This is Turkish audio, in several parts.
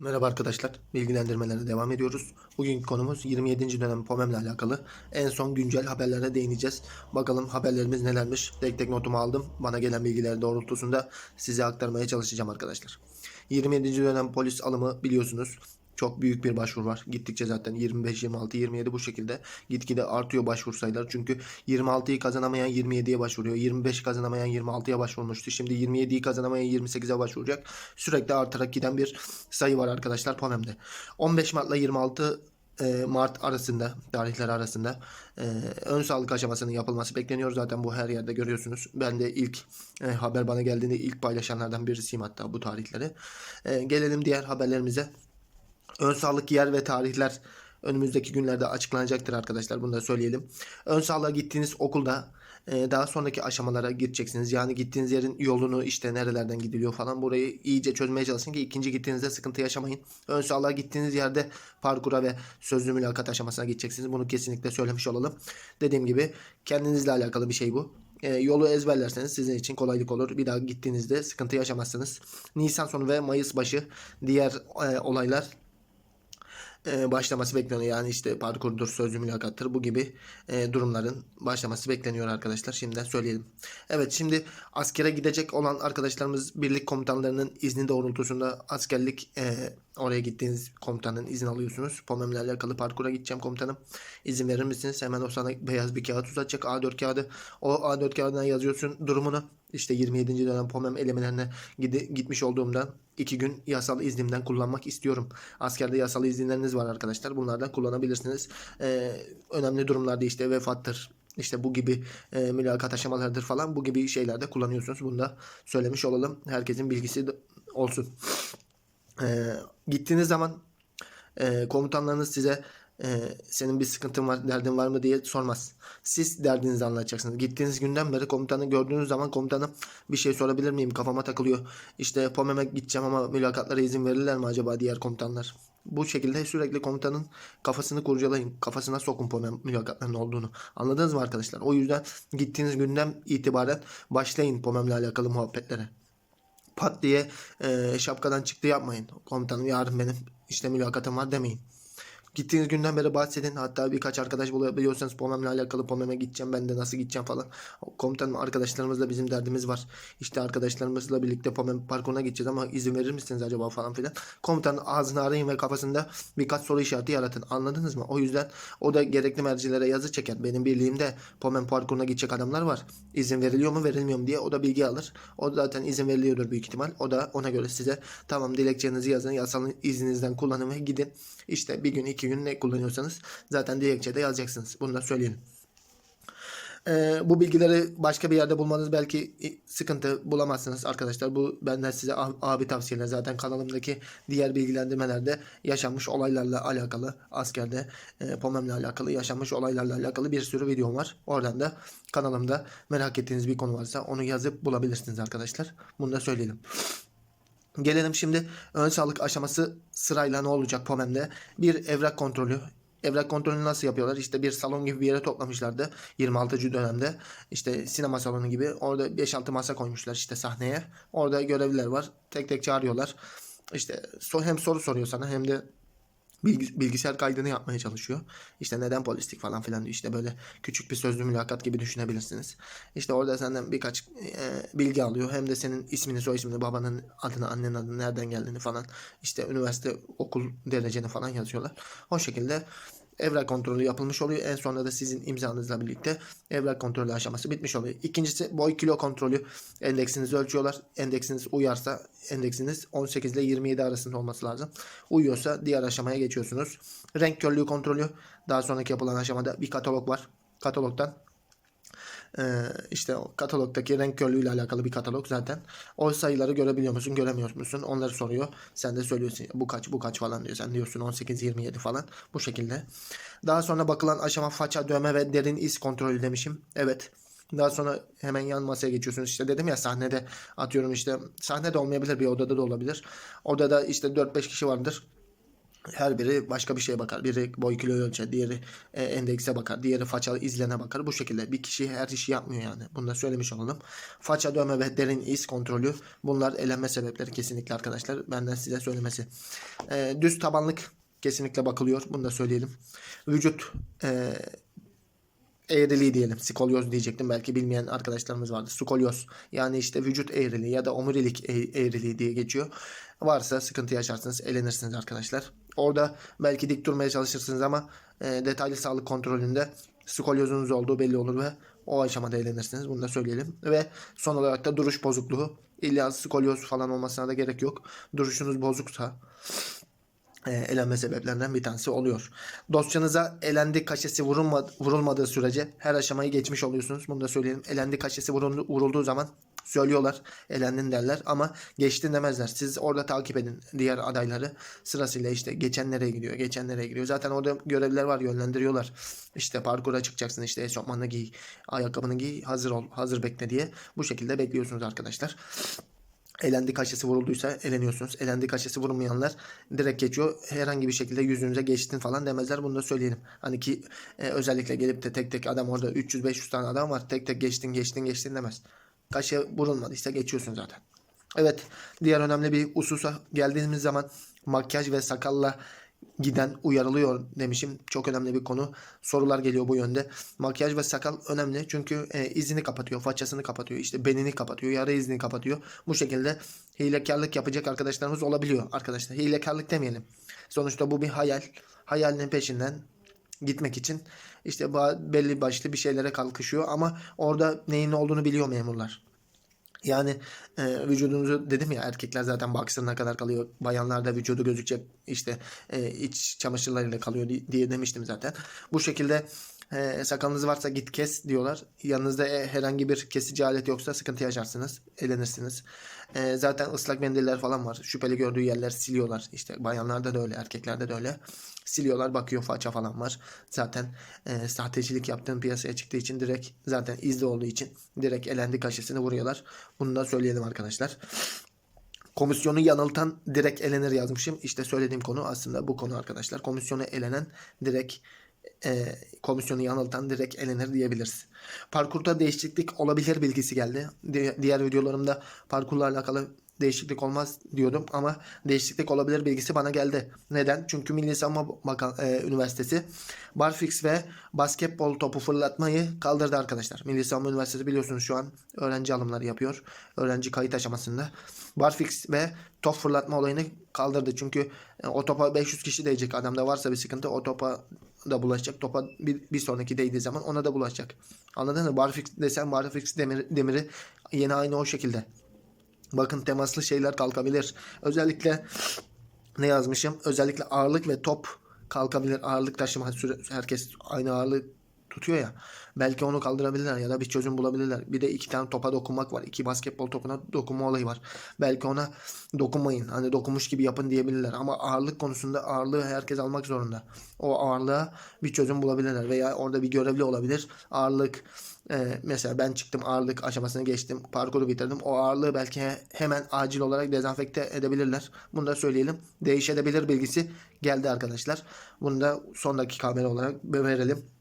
Merhaba arkadaşlar, bilgilendirmelere devam ediyoruz. Bugünkü konumuz 27. dönem POMEM ile alakalı. En son güncel haberlere değineceğiz. Bakalım haberlerimiz nelermiş. Tek tek notumu aldım. Bana gelen bilgiler doğrultusunda size aktarmaya çalışacağım arkadaşlar. 27. dönem polis alımı biliyorsunuz. Çok büyük bir başvuru var. Gittikçe zaten 25, 26, 27 bu şekilde gitgide artıyor başvuru sayıları. Çünkü 26'yı kazanamayan 27'ye başvuruyor. 25 kazanamayan 26'ya başvurmuştu. Şimdi 27'yi kazanamayan 28'e başvuracak. Sürekli artarak giden bir sayı var arkadaşlar POMEM'de. 15 Mart'la 26 e, Mart arasında tarihler arasında e, ön sağlık aşamasının yapılması bekleniyor. Zaten bu her yerde görüyorsunuz. Ben de ilk e, haber bana geldiğinde ilk paylaşanlardan birisiyim hatta bu tarihleri. Gelelim diğer haberlerimize. Ön sağlık yer ve tarihler önümüzdeki günlerde açıklanacaktır arkadaşlar. Bunu da söyleyelim. Ön sağlığa gittiğiniz okulda e, daha sonraki aşamalara gideceksiniz. Yani gittiğiniz yerin yolunu işte nerelerden gidiliyor falan burayı iyice çözmeye çalışın ki ikinci gittiğinizde sıkıntı yaşamayın. Ön sağlığa gittiğiniz yerde parkura ve sözlü mülakat aşamasına gideceksiniz. Bunu kesinlikle söylemiş olalım. Dediğim gibi kendinizle alakalı bir şey bu. E, yolu ezberlerseniz sizin için kolaylık olur. Bir daha gittiğinizde sıkıntı yaşamazsınız. Nisan sonu ve Mayıs başı diğer e, olaylar e, başlaması bekleniyor. Yani işte parkurdur, sözlü mülakattır bu gibi e, durumların başlaması bekleniyor arkadaşlar. Şimdiden söyleyelim. Evet şimdi askere gidecek olan arkadaşlarımız birlik komutanlarının izni doğrultusunda askerlik e, oraya gittiğiniz komutanın izin alıyorsunuz. POMEM'le alakalı parkura gideceğim komutanım. İzin verir misiniz? Hemen o sana beyaz bir kağıt uzatacak. A4 kağıdı. O A4 kağıdına yazıyorsun durumunu. İşte 27. dönem POMEM elemelerine gitmiş olduğumdan iki gün yasal iznimden kullanmak istiyorum. Askerde yasal izinleriniz var arkadaşlar. Bunlardan kullanabilirsiniz. Ee, önemli durumlarda işte vefattır, işte bu gibi e, mülakat aşamalarıdır falan bu gibi şeylerde kullanıyorsunuz. Bunu da söylemiş olalım. Herkesin bilgisi olsun. Ee, gittiğiniz zaman e, komutanlarınız size e, senin bir sıkıntın var, derdin var mı diye sormaz. Siz derdinizi anlatacaksınız. Gittiğiniz günden beri komutanı gördüğünüz zaman komutanım bir şey sorabilir miyim? Kafama takılıyor. İşte POMEM'e gideceğim ama mülakatlara izin verirler mi acaba diğer komutanlar? Bu şekilde sürekli komutanın kafasını kurcalayın. Kafasına sokun POMEM mülakatlarının olduğunu. Anladınız mı arkadaşlar? O yüzden gittiğiniz günden itibaren başlayın POMEM'le alakalı muhabbetlere pat diye e, şapkadan çıktı yapmayın. Komutanım yarın benim işte mülakatım var demeyin. Gittiğiniz günden beri bahsedin. Hatta birkaç arkadaş bulabiliyorsanız POMEM'le alakalı POMEM'e gideceğim. Ben de nasıl gideceğim falan. Komutanım arkadaşlarımızla bizim derdimiz var. İşte arkadaşlarımızla birlikte POMEM parkuruna gideceğiz ama izin verir misiniz acaba falan filan. Komutanın ağzını arayın ve kafasında birkaç soru işareti yaratın. Anladınız mı? O yüzden o da gerekli mercilere yazı çeker. Benim birliğimde POMEM parkuruna gidecek adamlar var. İzin veriliyor mu verilmiyor mu diye o da bilgi alır. O zaten izin veriliyordur büyük ihtimal. O da ona göre size tamam dilekçenizi yazın. Yasal izninizden kullanın ve gidin. İşte bir gün iki gün ne kullanıyorsanız zaten dilekçede yazacaksınız. Bunu da söyleyelim. Ee, bu bilgileri başka bir yerde bulmanız belki sıkıntı bulamazsınız arkadaşlar. Bu benden size ab- abi tavsiyeler. Zaten kanalımdaki diğer bilgilendirmelerde yaşanmış olaylarla alakalı askerde e, POMEM'le alakalı yaşanmış olaylarla alakalı bir sürü videom var. Oradan da kanalımda merak ettiğiniz bir konu varsa onu yazıp bulabilirsiniz arkadaşlar. Bunu da söyleyelim. Gelelim şimdi ön sağlık aşaması sırayla ne olacak POMEM'de? Bir evrak kontrolü. Evrak kontrolünü nasıl yapıyorlar? İşte bir salon gibi bir yere toplamışlardı 26. dönemde. İşte sinema salonu gibi. Orada 5-6 masa koymuşlar işte sahneye. Orada görevliler var. Tek tek çağırıyorlar. İşte hem soru soruyor sana hem de bilgisayar kaydını yapmaya çalışıyor. İşte neden polislik falan filan diyor. İşte böyle küçük bir sözlü mülakat gibi düşünebilirsiniz. İşte orada senden birkaç e, bilgi alıyor. Hem de senin ismini, soy ismini, babanın adını, annenin adını, nereden geldiğini falan. İşte üniversite, okul dereceni falan yazıyorlar. O şekilde evrak kontrolü yapılmış oluyor. En sonunda da sizin imzanızla birlikte evrak kontrolü aşaması bitmiş oluyor. İkincisi boy kilo kontrolü. Endeksinizi ölçüyorlar. Endeksiniz uyarsa endeksiniz 18 ile 27 arasında olması lazım. Uyuyorsa diğer aşamaya geçiyorsunuz. Renk körlüğü kontrolü. Daha sonraki yapılan aşamada bir katalog var. Katalogdan ee, işte katalogdaki renk körlüğüyle alakalı bir katalog zaten. O sayıları görebiliyor musun, göremiyor musun? Onları soruyor. Sen de söylüyorsun bu kaç, bu kaç falan diyor. Sen diyorsun 18, 27 falan. Bu şekilde. Daha sonra bakılan aşama faça, dövme ve derin iz kontrolü demişim. Evet. Daha sonra hemen yan masaya geçiyorsunuz. İşte dedim ya sahnede atıyorum işte sahnede olmayabilir bir odada da olabilir. Odada işte 4-5 kişi vardır. Her biri başka bir şeye bakar. Biri boy kilo ölçer, diğeri e, endekse bakar, diğeri faça izlene bakar. Bu şekilde bir kişi her işi yapmıyor yani. Bunu da söylemiş olalım. Faça dövme ve derin iz kontrolü bunlar elenme sebepleri kesinlikle arkadaşlar. Benden size söylemesi. E, düz tabanlık kesinlikle bakılıyor. Bunu da söyleyelim. Vücut e, eğriliği diyelim. Skolyoz diyecektim. Belki bilmeyen arkadaşlarımız vardı. Skolyoz. Yani işte vücut eğriliği ya da omurilik eğriliği diye geçiyor. Varsa sıkıntı yaşarsınız. Elenirsiniz arkadaşlar. Orada belki dik durmaya çalışırsınız ama e, detaylı sağlık kontrolünde skolyozunuz olduğu belli olur ve o aşamada eğlenirsiniz. Bunu da söyleyelim. Ve son olarak da duruş bozukluğu. İlla skolyoz falan olmasına da gerek yok. Duruşunuz bozuksa e, elenme sebeplerinden bir tanesi oluyor. Dosyanıza elendi kaşesi vurulma, vurulmadığı sürece her aşamayı geçmiş oluyorsunuz. Bunu da söyleyelim. Elendi kaşesi vuruldu, vurulduğu zaman söylüyorlar. Elendin derler ama geçtin demezler. Siz orada takip edin diğer adayları. Sırasıyla işte geçen nereye gidiyor, geçen nereye gidiyor. Zaten orada görevliler var yönlendiriyorlar. İşte parkura çıkacaksın işte eşofmanını giy, ayakkabını giy, hazır ol, hazır bekle diye. Bu şekilde bekliyorsunuz arkadaşlar. Elendi kaşesi vurulduysa eleniyorsunuz. Elendi kaşesi vurulmayanlar direkt geçiyor. Herhangi bir şekilde yüzünüze geçtin falan demezler. Bunu da söyleyelim. Hani ki e, özellikle gelip de tek tek adam orada 300-500 tane adam var. Tek tek geçtin geçtin geçtin demez. Kaşı vurulmadıysa geçiyorsun zaten. Evet diğer önemli bir hususa geldiğimiz zaman makyaj ve sakalla giden uyarılıyor demişim. Çok önemli bir konu. Sorular geliyor bu yönde. Makyaj ve sakal önemli çünkü e, izini kapatıyor, façasını kapatıyor, işte benini kapatıyor, yara izini kapatıyor. Bu şekilde hilekarlık yapacak arkadaşlarımız olabiliyor arkadaşlar. Hilekarlık demeyelim. Sonuçta bu bir hayal. Hayalinin peşinden gitmek için işte belli başlı bir şeylere kalkışıyor ama orada neyin ne olduğunu biliyor memurlar. Yani e, vücudunuzu dedim ya erkekler zaten boxer'ına kadar kalıyor. Bayanlar da vücudu gözükecek işte e, iç çamaşırlarıyla kalıyor di- diye demiştim zaten. Bu şekilde e, sakalınız varsa git kes diyorlar. Yanınızda e, herhangi bir kesici alet yoksa sıkıntı yaşarsınız. Elenirsiniz. E, zaten ıslak mendiller falan var. Şüpheli gördüğü yerler siliyorlar. İşte bayanlarda da öyle erkeklerde de öyle. Siliyorlar bakıyor faça falan var. Zaten e, sahtecilik yaptığın piyasaya çıktığı için direkt zaten izli olduğu için direkt elendi kaşesini vuruyorlar. Bunu da söyleyelim arkadaşlar. Komisyonu yanıltan direkt elenir yazmışım. İşte söylediğim konu aslında bu konu arkadaşlar. Komisyonu elenen direkt e, komisyonu yanıltan direkt elenir diyebiliriz. Parkurda değişiklik olabilir bilgisi geldi. Di- diğer videolarımda parkurla alakalı değişiklik olmaz diyordum ama değişiklik olabilir bilgisi bana geldi. Neden? Çünkü Milli Savunma Bakan, e, Üniversitesi barfix ve basketbol topu fırlatmayı kaldırdı arkadaşlar. Milli Savunma Üniversitesi biliyorsunuz şu an öğrenci alımları yapıyor. Öğrenci kayıt aşamasında. Barfix ve top fırlatma olayını kaldırdı. Çünkü e, o topa 500 kişi değecek. Adamda varsa bir sıkıntı o topa da bulaşacak. Topa bir, bir sonraki değdiği zaman ona da bulaşacak. Anladın mı? Barfix desen barfix demiri, demiri yine aynı o şekilde. Bakın temaslı şeyler kalkabilir. Özellikle ne yazmışım? Özellikle ağırlık ve top kalkabilir. Ağırlık taşıma herkes aynı ağırlığı tutuyor ya. Belki onu kaldırabilirler ya da bir çözüm bulabilirler. Bir de iki tane topa dokunmak var. İki basketbol topuna dokunma olayı var. Belki ona dokunmayın. Hani dokunmuş gibi yapın diyebilirler. Ama ağırlık konusunda ağırlığı herkes almak zorunda. O ağırlığa bir çözüm bulabilirler. Veya orada bir görevli olabilir. Ağırlık e, mesela ben çıktım ağırlık aşamasını geçtim. Parkuru bitirdim. O ağırlığı belki he- hemen acil olarak dezenfekte edebilirler. Bunu da söyleyelim. Değişebilir bilgisi geldi arkadaşlar. Bunu da son dakika haberi olarak verelim.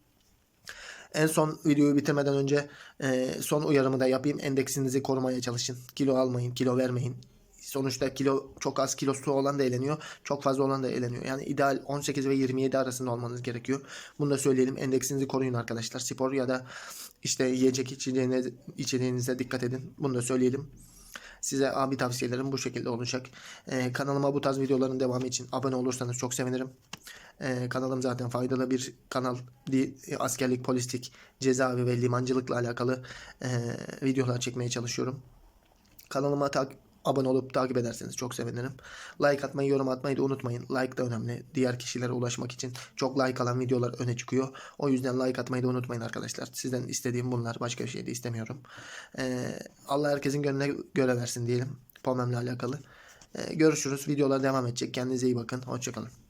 En son videoyu bitirmeden önce e, son uyarımı da yapayım. Endeksinizi korumaya çalışın. Kilo almayın, kilo vermeyin. Sonuçta kilo çok az kilosu olan da eğleniyor. Çok fazla olan da eğleniyor. Yani ideal 18 ve 27 arasında olmanız gerekiyor. Bunu da söyleyelim. Endeksinizi koruyun arkadaşlar. Spor ya da işte yiyecek içeceğinize, içeceğinize dikkat edin. Bunu da söyleyelim. Size abi tavsiyelerim bu şekilde olacak. Ee, kanalıma bu tarz videoların devamı için abone olursanız çok sevinirim. Ee, kanalım zaten faydalı bir kanal. Askerlik, polislik, cezaevi ve limancılıkla alakalı e, videolar çekmeye çalışıyorum. Kanalıma tak abone olup takip ederseniz çok sevinirim. Like atmayı, yorum atmayı da unutmayın. Like da önemli. Diğer kişilere ulaşmak için çok like alan videolar öne çıkıyor. O yüzden like atmayı da unutmayın arkadaşlar. Sizden istediğim bunlar. Başka bir şey de istemiyorum. Ee, Allah herkesin gönlüne göre versin diyelim. Pomem'le alakalı. Ee, görüşürüz. Videolar devam edecek. Kendinize iyi bakın. Hoşçakalın.